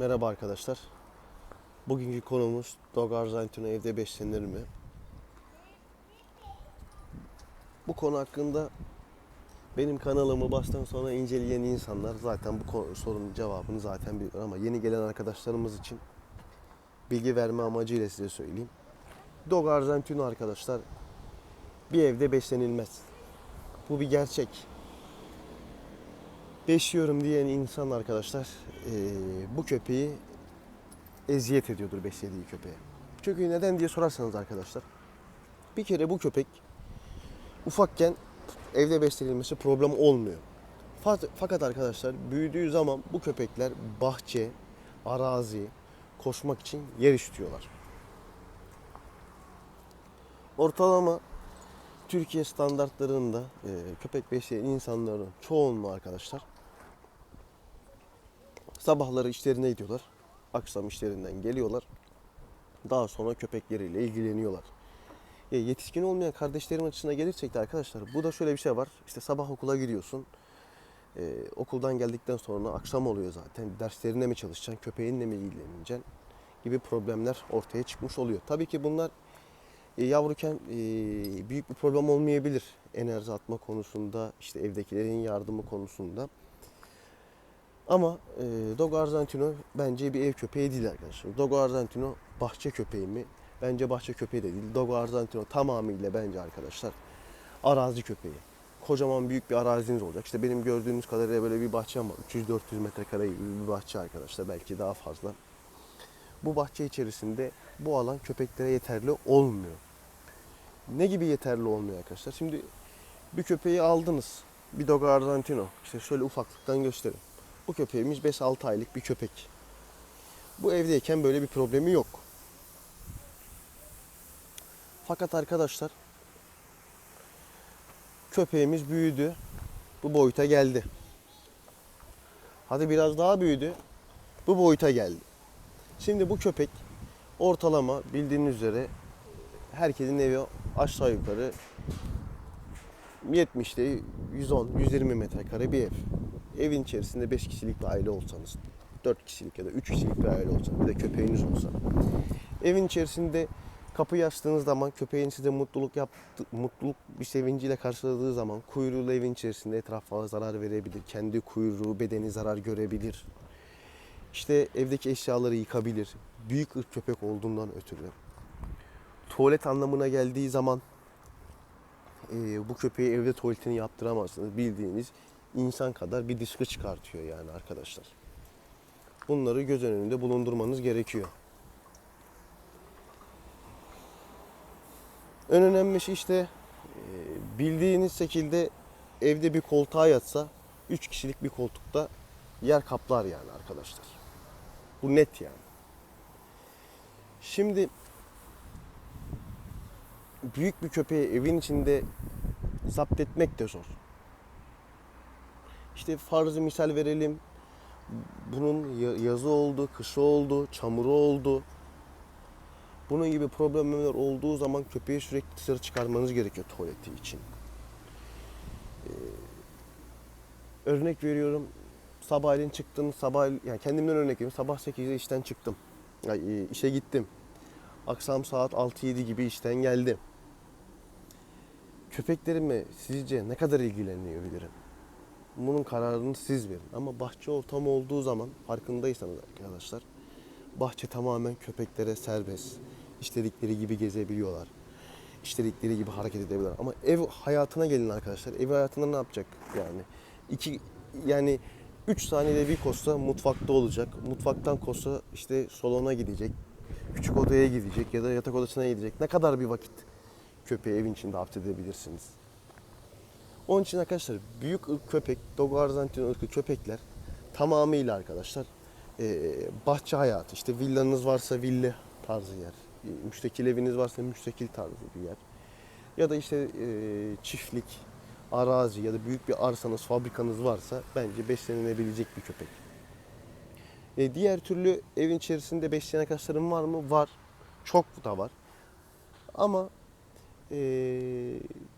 Merhaba arkadaşlar. Bugünkü konumuz Dog Argentino evde beslenir mi? Bu konu hakkında benim kanalımı baştan sona inceleyen insanlar zaten bu sorunun cevabını zaten biliyor ama yeni gelen arkadaşlarımız için bilgi verme amacıyla size söyleyeyim. Dog Argentino arkadaşlar bir evde beslenilmez. Bu bir gerçek. Besliyorum diyen insan arkadaşlar eee, bu köpeği eziyet ediyordur beslediği köpeğe. Çünkü neden diye sorarsanız arkadaşlar. Bir kere bu köpek ufakken evde beslenilmesi problem olmuyor. Fa- Fakat arkadaşlar büyüdüğü zaman bu köpekler bahçe, arazi koşmak için yer istiyorlar. Ortalama Türkiye standartlarında eee, köpek besleyen insanların çoğunluğu arkadaşlar sabahları işlerine gidiyorlar. Akşam işlerinden geliyorlar. Daha sonra köpekleriyle ilgileniyorlar. E, yetişkin olmayan kardeşlerim açısına gelirsek de arkadaşlar bu da şöyle bir şey var. İşte sabah okula gidiyorsun. E, okuldan geldikten sonra akşam oluyor zaten. Derslerine mi çalışacaksın, köpeğinle mi ilgileneceksin gibi problemler ortaya çıkmış oluyor. Tabii ki bunlar e, yavruken e, büyük bir problem olmayabilir. Enerji atma konusunda, işte evdekilerin yardımı konusunda. Ama e, Dogo Argentino bence bir ev köpeği değil arkadaşlar. Dogo Argentino bahçe köpeği mi? Bence bahçe köpeği de değil. Dogo Argentino tamamıyla bence arkadaşlar arazi köpeği. Kocaman büyük bir araziniz olacak. İşte benim gördüğünüz kadarıyla böyle bir bahçem var. 300-400 metrekare gibi bir bahçe arkadaşlar. Belki daha fazla. Bu bahçe içerisinde bu alan köpeklere yeterli olmuyor. Ne gibi yeterli olmuyor arkadaşlar? Şimdi bir köpeği aldınız. Bir Dogo Argentino. İşte şöyle ufaklıktan göstereyim. Bu köpeğimiz 5-6 aylık bir köpek. Bu evdeyken böyle bir problemi yok. Fakat arkadaşlar köpeğimiz büyüdü. Bu boyuta geldi. Hadi biraz daha büyüdü. Bu boyuta geldi. Şimdi bu köpek ortalama bildiğiniz üzere herkesin evi aşağı yukarı 70'te 110-120 metrekare bir ev. Evin içerisinde 5 kişilik bir aile olsanız, 4 kişilik ya da 3 kişilik bir aile olsa, bir de köpeğiniz olsa. Evin içerisinde kapıyı açtığınız zaman köpeğin size mutluluk yaptı, mutluluk bir sevinciyle karşıladığı zaman kuyruğuyla evin içerisinde etrafa zarar verebilir. Kendi kuyruğu, bedeni zarar görebilir. İşte evdeki eşyaları yıkabilir. Büyük köpek olduğundan ötürü. Tuvalet anlamına geldiği zaman e, bu köpeği evde tuvaletini yaptıramazsınız. Bildiğiniz insan kadar bir dışkı çıkartıyor yani arkadaşlar. Bunları göz önünde bulundurmanız gerekiyor. En önemli şey işte e, bildiğiniz şekilde evde bir koltuğa yatsa 3 kişilik bir koltukta yer kaplar yani arkadaşlar. Bu net yani. Şimdi büyük bir köpeği evin içinde zapt etmek de zor. İşte farzı misal verelim. Bunun ya- yazı oldu, kışı oldu, çamuru oldu. Bunun gibi problemler olduğu zaman köpeği sürekli dışarı çıkarmanız gerekiyor tuvaleti için. Ee, örnek veriyorum. Sabahleyin çıktım, sabah yani kendimden örnek veriyorum. Sabah 8'de işten çıktım. Ay, e, işe gittim. Akşam saat 6-7 gibi işten geldim. Köpeklerime sizce ne kadar ilgilenebilirim? Bunun kararını siz verin. Ama bahçe ortamı olduğu zaman farkındaysanız arkadaşlar bahçe tamamen köpeklere serbest. İstedikleri gibi gezebiliyorlar. İstedikleri gibi hareket edebiliyorlar. Ama ev hayatına gelin arkadaşlar. Ev hayatında ne yapacak yani? İki yani 3 saniyede bir koşsa mutfakta olacak. Mutfaktan koşsa işte salona gidecek. Küçük odaya gidecek ya da yatak odasına gidecek. Ne kadar bir vakit köpeği evin içinde hapsedebilirsiniz? Onun için arkadaşlar büyük ırk köpek, Dogo Argentino ırkı köpekler tamamıyla arkadaşlar eee, bahçe hayatı. İşte villanız varsa villa tarzı yer. e, Müstakil eviniz varsa müstakil tarzı bir yer. Ya da işte eee, çiftlik, arazi ya da büyük bir arsanız, fabrikanız varsa bence beslenilebilecek bir köpek. E, diğer türlü evin içerisinde besleyen arkadaşlarım var mı? Var. Çok da var. Ama e,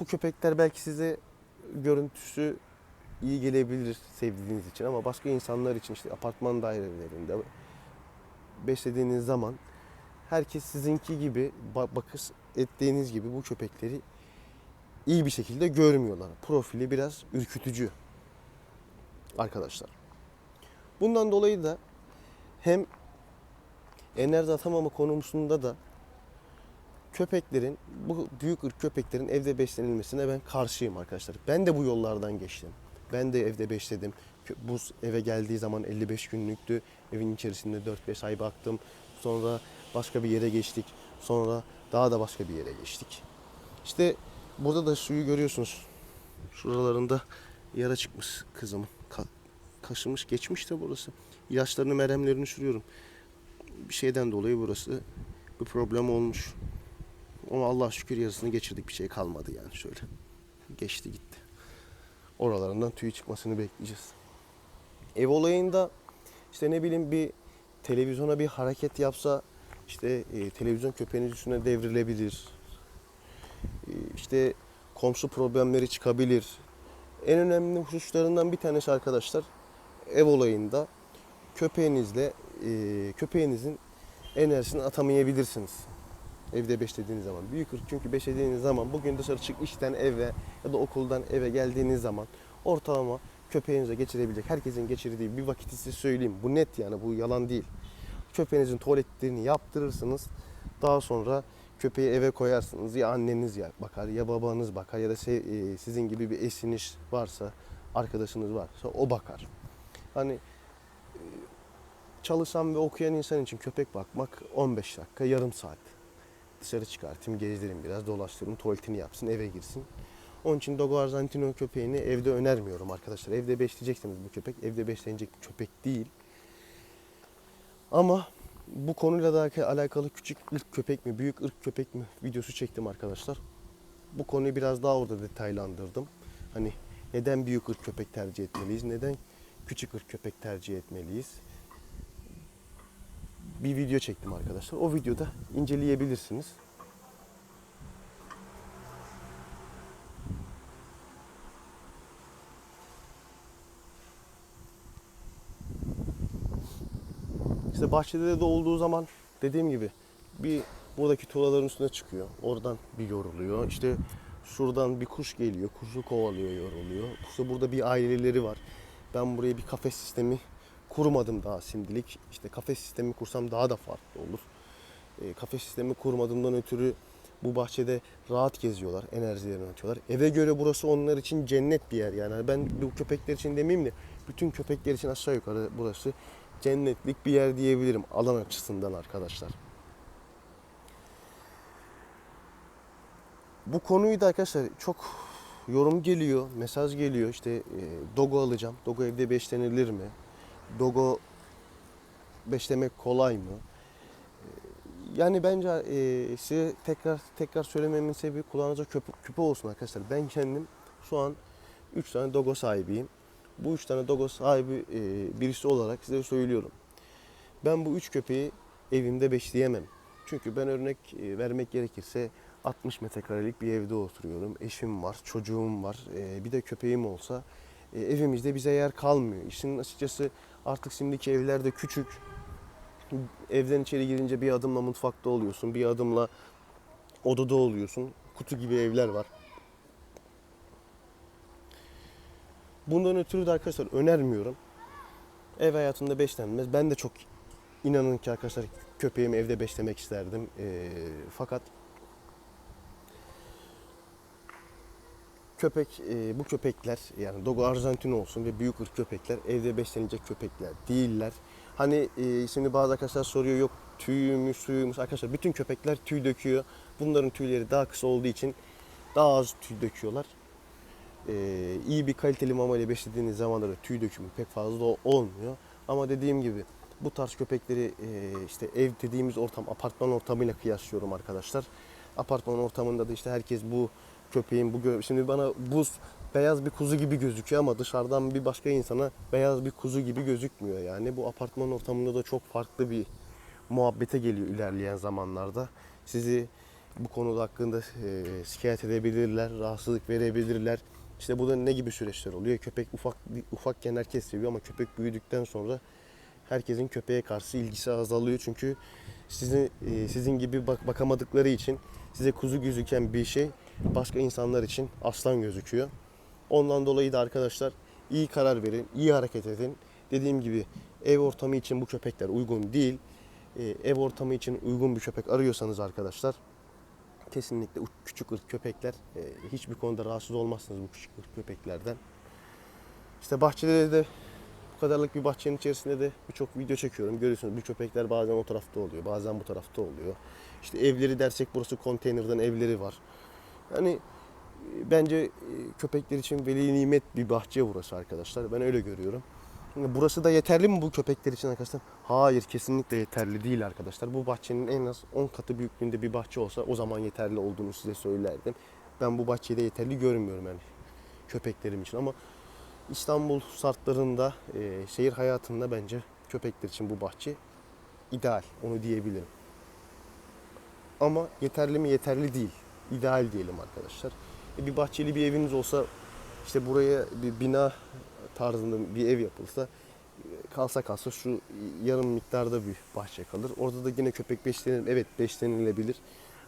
bu köpekler belki size görüntüsü iyi gelebilir sevdiğiniz için ama başka insanlar için işte apartman dairelerinde beslediğiniz zaman herkes sizinki gibi ba- bakış ettiğiniz gibi bu köpekleri iyi bir şekilde görmüyorlar. Profili biraz ürkütücü arkadaşlar. Bundan dolayı da hem enerji atamama konusunda da köpeklerin, bu büyük ırk köpeklerin evde beslenilmesine ben karşıyım arkadaşlar. Ben de bu yollardan geçtim. Ben de evde besledim. Buz eve geldiği zaman 55 günlüktü. Evin içerisinde 4-5 ay baktım. Sonra başka bir yere geçtik. Sonra daha da başka bir yere geçtik. İşte burada da suyu görüyorsunuz. Şuralarında yara çıkmış kızımın. Ka- kaşımış geçmiş de burası. İlaçlarını meremlerini sürüyorum. Bir şeyden dolayı burası bir problem olmuş. Ama Allah şükür yarısını geçirdik bir şey kalmadı yani şöyle. Geçti gitti. Oralarından tüy çıkmasını bekleyeceğiz. Ev olayında işte ne bileyim bir televizyona bir hareket yapsa işte e, televizyon köpeğinin üstüne devrilebilir. E, işte komşu problemleri çıkabilir. En önemli hususlarından bir tanesi arkadaşlar ev olayında köpeğinizle e, köpeğinizin enerjisini atamayabilirsiniz. Evde beslediğiniz zaman. Büyük ırk çünkü beslediğiniz zaman bugün dışarı çık işten eve ya da okuldan eve geldiğiniz zaman ortalama köpeğinize geçirebilecek herkesin geçirdiği bir vakit size söyleyeyim. Bu net yani bu yalan değil. Köpeğinizin tuvaletlerini yaptırırsınız. Daha sonra köpeği eve koyarsınız. Ya anneniz ya bakar ya babanız bakar ya da e, sizin gibi bir eşiniz varsa, arkadaşınız varsa o bakar. Hani e, çalışan ve okuyan insan için köpek bakmak 15 dakika, yarım saat. Dışarı çıkartayım, gezdireyim biraz, dolaştırayım, tuvaletini yapsın, eve girsin. Onun için Dogo Argentino köpeğini evde önermiyorum arkadaşlar. Evde besleyeceksiniz bu köpek. Evde beslenecek köpek değil. Ama bu konuyla da alakalı küçük ırk köpek mi, büyük ırk köpek mi videosu çektim arkadaşlar. Bu konuyu biraz daha orada detaylandırdım. Hani neden büyük ırk köpek tercih etmeliyiz, neden küçük ırk köpek tercih etmeliyiz? Bir video çektim arkadaşlar. O videoda inceleyebilirsiniz. İşte bahçede de olduğu zaman dediğim gibi bir buradaki tuğlaların üstüne çıkıyor. Oradan bir yoruluyor. İşte şuradan bir kuş geliyor. Kuşu kovalıyor, yoruluyor. İşte burada bir aileleri var. Ben buraya bir kafes sistemi kurmadım daha şimdilik. İşte kafes sistemi kursam daha da farklı olur. E, kafes sistemi kurmadığımdan ötürü bu bahçede rahat geziyorlar, enerjilerini atıyorlar. Eve göre burası onlar için cennet bir yer yani. Ben bu köpekler için demeyeyim de bütün köpekler için aşağı yukarı burası cennetlik bir yer diyebilirim alan açısından arkadaşlar. Bu konuyu da arkadaşlar çok yorum geliyor, mesaj geliyor. İşte e, dogo alacağım. Dogo evde beslenilir mi? Dogo beslemek kolay mı? E, Yani bence e, size tekrar tekrar söylememin sebebi kulağınıza küpe, küpe olsun arkadaşlar. Ben kendim şu an 3 tane dogo sahibiyim. Bu 3 tane dogo sahibi e, birisi olarak size söylüyorum. Ben bu 3 köpeği evimde besleyemem. Çünkü ben örnek e, vermek gerekirse 60 metrekarelik bir evde oturuyorum. Eşim var, çocuğum var. E, bir de köpeğim olsa e, evimizde bize yer kalmıyor. İşin açıkçası artık şimdiki evler de küçük. Evden içeri girince bir adımla mutfakta oluyorsun, bir adımla odada oluyorsun. Kutu gibi evler var. Bundan ötürü de arkadaşlar önermiyorum. Ev hayatında beslenmez. Ben de çok inanın ki arkadaşlar köpeğimi evde beslemek isterdim. Ee, fakat köpek e, bu köpekler yani Dogo Argentino olsun ve büyük ırk köpekler evde beslenecek köpekler değiller. Hani e, şimdi bazı arkadaşlar soruyor yok tüyümüş suyumuz arkadaşlar bütün köpekler tüy döküyor. Bunların tüyleri daha kısa olduğu için daha az tüy döküyorlar. Ee, iyi bir kaliteli mama ile beslediğiniz zaman da tüy dökümü pek fazla olmuyor. Ama dediğim gibi bu tarz köpekleri e, işte ev dediğimiz ortam apartman ortamıyla kıyaslıyorum arkadaşlar. Apartman ortamında da işte herkes bu köpeğin bu gö- şimdi bana buz beyaz bir kuzu gibi gözüküyor ama dışarıdan bir başka insana beyaz bir kuzu gibi gözükmüyor. Yani bu apartman ortamında da çok farklı bir muhabbete geliyor ilerleyen zamanlarda. Sizi bu konuda hakkında e, şikayet edebilirler, rahatsızlık verebilirler. İşte burada ne gibi süreçler oluyor? Köpek ufak ufakken herkes seviyor ama köpek büyüdükten sonra herkesin köpeğe karşı ilgisi azalıyor çünkü sizi e, sizin gibi bak bakamadıkları için size kuzu gözüken bir şey başka insanlar için aslan gözüküyor. Ondan dolayı da arkadaşlar iyi karar verin, iyi hareket edin. Dediğim gibi ev ortamı için bu köpekler uygun değil. Ee, ev ortamı için uygun bir köpek arıyorsanız arkadaşlar kesinlikle küçük ırk köpekler e, hiçbir konuda rahatsız olmazsınız bu küçük ırk köpeklerden. İşte bahçelerde de bu kadarlık bir bahçenin içerisinde de birçok video çekiyorum. Görüyorsunuz bu köpekler bazen o tarafta oluyor, bazen bu tarafta oluyor. İşte evleri dersek burası konteynerden evleri var. Yani e, bence e, köpekler için veli nimet bir bahçe burası arkadaşlar. Ben öyle görüyorum. Burası da yeterli mi bu köpekler için arkadaşlar? Hayır kesinlikle yeterli değil arkadaşlar. Bu bahçenin en az 10 katı büyüklüğünde bir bahçe olsa o zaman yeterli olduğunu size söylerdim. Ben bu bahçeyi de yeterli görmüyorum yani köpeklerim için ama İstanbul şartlarında, e, şehir hayatında bence köpekler için bu bahçe ideal. Onu diyebilirim. Ama yeterli mi? Yeterli değil. İdeal diyelim arkadaşlar. E, bir bahçeli bir eviniz olsa işte buraya bir bina tarzında bir ev yapılsa e, kalsa kalsa şu yarım miktarda bir bahçe kalır. Orada da yine köpek beslenir. Evet beslenilebilir.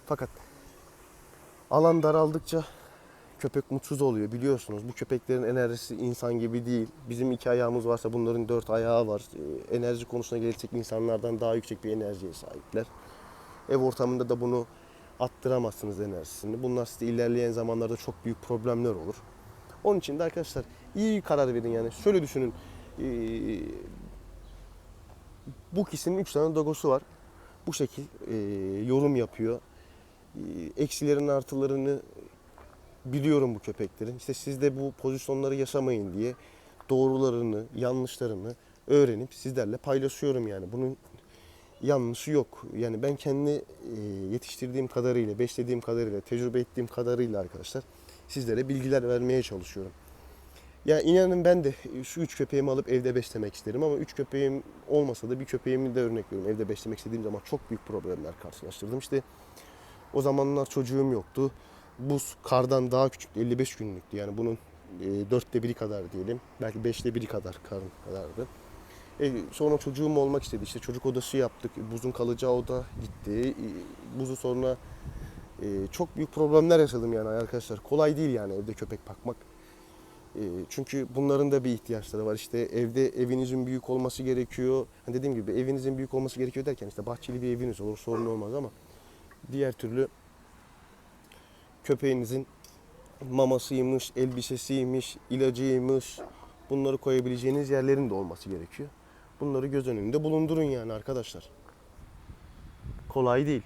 Fakat alan daraldıkça köpek mutsuz oluyor biliyorsunuz. Bu köpeklerin enerjisi insan gibi değil. Bizim iki ayağımız varsa bunların dört ayağı var. E, Enerji konusuna gelecek insanlardan daha yüksek bir enerjiye sahipler. Ev ortamında da bunu attıramazsınız enerjisini. Bunlar size ilerleyen zamanlarda çok büyük problemler olur. Onun için de arkadaşlar iyi karar verin yani. Şöyle düşünün. Ee, bu kişinin 3 tane dogosu var. Bu şekil e, yorum yapıyor. E, eksilerin artılarını biliyorum bu köpeklerin. İşte siz de bu pozisyonları yaşamayın diye doğrularını, yanlışlarını öğrenip sizlerle paylaşıyorum yani. Bunun yanlışı yok. Yani ben kendi e, yetiştirdiğim kadarıyla, beslediğim kadarıyla, tecrübe ettiğim kadarıyla arkadaşlar sizlere bilgiler vermeye çalışıyorum. Ya inanın ben de şu üç köpeğimi alıp evde beslemek isterim ama üç köpeğim olmasa da bir köpeğimi de örnek veriyorum. Evde beslemek istediğim zaman çok büyük problemler karşılaştırdım. İşte o zamanlar çocuğum yoktu. Buz kardan daha küçüktü. 55 günlüktü. Yani bunun e, dörtte biri kadar diyelim. Belki beşte biri kadar karın kadardı. E, sonra çocuğum olmak istedi. İşte çocuk odası yaptık. Buzun kalacağı oda gitti. E, buzu sonra e, çok büyük problemler yaşadım yani arkadaşlar. Kolay değil yani evde köpek bakmak. E, çünkü bunların da bir ihtiyaçları var. İşte evde evinizin büyük olması gerekiyor. Hani dediğim gibi evinizin büyük olması gerekiyor derken işte bahçeli bir eviniz olur sorun olmaz ama diğer türlü köpeğinizin mamasıymış, elbisesiymiş, ilacıymış bunları koyabileceğiniz yerlerin de olması gerekiyor. Bunları göz önünde bulundurun yani arkadaşlar. Kolay değil.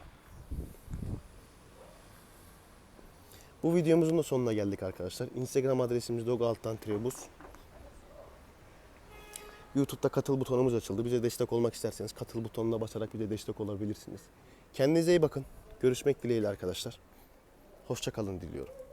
Bu videomuzun da sonuna geldik arkadaşlar. Instagram adresimiz dog alttan trebus. YouTube'da katıl butonumuz açıldı. Bize destek olmak isterseniz katıl butonuna basarak bize destek olabilirsiniz. Kendinize iyi bakın. Görüşmek dileğiyle arkadaşlar. Hoşça kalın diliyorum.